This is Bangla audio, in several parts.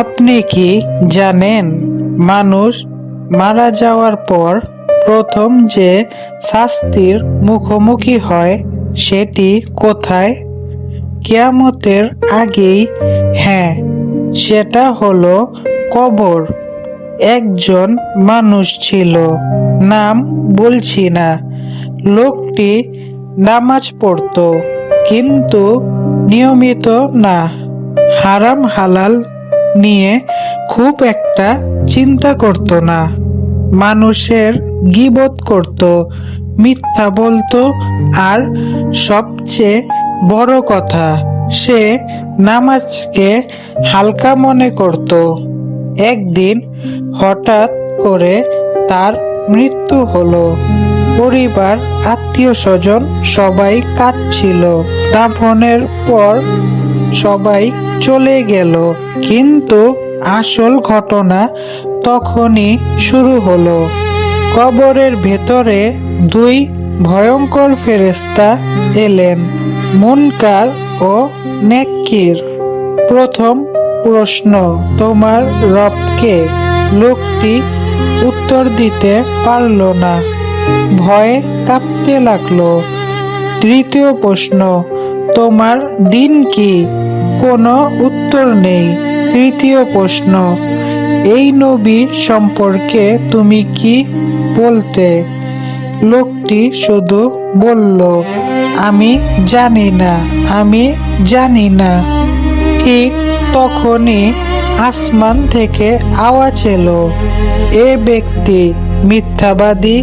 আপনি কি জানেন, মানুষ মারা যাওয়ার পর প্রথম যে শাস্তির মুখোমুখি হয় সেটি কোথায়? কেয়ামতের আগেই হ্যাঁ সেটা হলো কবর। একজন মানুষ ছিল, নাম বলছি না। লোকটি নামাজ পড়তো, কিন্তু নিয়মিত না। হারাম হালাল নিয়ে খুব একটা চিন্তা করত না। মানুষের গিবত করত, মিথ্যা বলতো আর সবচেয়ে বড় কথা, সে নামাজকে হালকা মনে করত। একদিন হঠাৎ করে তার মৃত্যু হলো। পরিবার, আত্মীয় স্বজন সবাই কাঁদছিল। দাফনের পর সবাই চলে গেল। কিন্তু আসল ঘটনা তখনই শুরু হলো। কবরের ভেতরে দুই ভয়ঙ্কর ফেরেস্তা এলেন, মুনকার ও নেকির। প্রথম প্রশ্ন, তোমার রবকে? লোকটি উত্তর দিতে পারল না। ভয়ে কাঁপতে লাগল। তৃতীয় প্রশ্ন, তোমার দিন কি? কোনো উত্তর নেই। তৃতীয় প্রশ্ন, এই নবী সম্পর্কে তুমি কি বলতে? লোকটি শুধু বলল, আমি জানি না, আমি জানি না। ঠিক তখনই আসমান থেকে আওয়াজ এলো, এ ব্যক্তি মিথ্যাবাদী,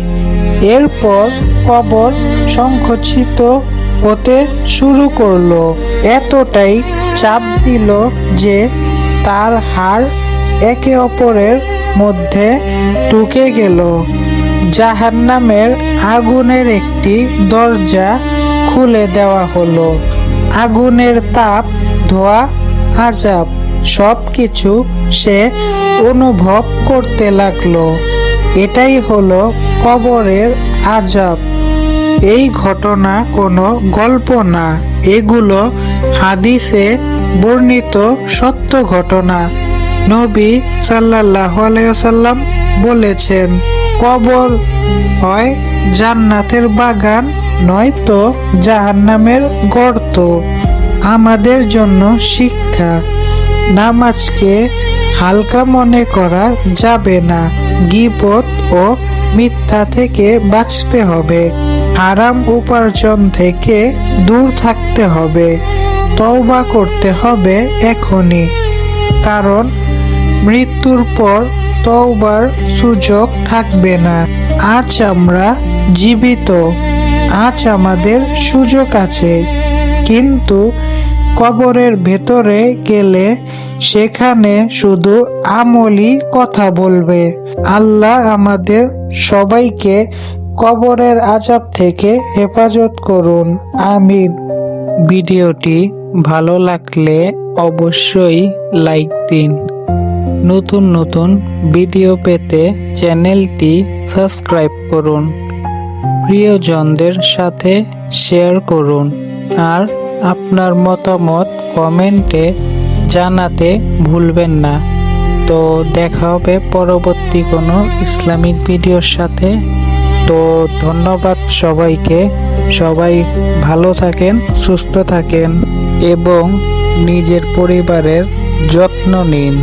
এরপর কবর সংকুচিত হতে শুরু করল। এতটাই চাপ দিল যে তার হাড় একে অপরের মধ্যে ঢুকে গেল। জাহান্নামের আগুনের একটি দরজা খুলে দেওয়া হলো। আগুনের তাপ, ধোয়া, আজাব সব কিছু সে অনুভব করতে লাগল। এটাই হলো কবরের আজাব। এই ঘটনা কোনো গল্প না। এগুলো হাদিসে বর্ণিত সত্য ঘটনা নবী সাল্লাহ আলাইসাল্লাম বলেছেন, কবর হয় জান্নাতের বাগান, নয়তো জাহান্নামের গর্ত। আমাদের জন্য শিক্ষা, নামাজকে হালকা মনে করা যাবে না, গিবত ও মিথ্যা থেকে বাঁচতে হবে আরাম উপার্জন থেকে দূর থাকতে হবে। তওবা করতে হবে এখনই, কারণ মৃত্যুর পর তওবার সুযোগ থাকবে না। আজ আমরা জীবিত, আজ আমাদের সুযোগ আছে, কিন্তু কবরের ভেতরে গেলে সেখানে শুধু আমলি কথা বলবে। আল্লাহ আমাদের সবাইকে কবরের আজাব থেকে হেফাজত করুন, আমিন। ভিডিওটি ভালো লাগলে অবশ্যই লাইক দিন। নতুন নতুন ভিডিও পেতে চ্যানেলটি সাবস্ক্রাইব করুন। প্রিয়জনদের সাথে শেয়ার করুন আর আপনার মতামত কমেন্টে জানাতে ভুলবেন না। তো দেখা হবে পরবর্তী কোনো ইসলামিক ভিডিওর সাথে। তো ধন্যবাদ সবাইকে। সবাই ভালো থাকেন সুস্থ থাকেন এবং নিজের পরিবারের যত্ন নিন।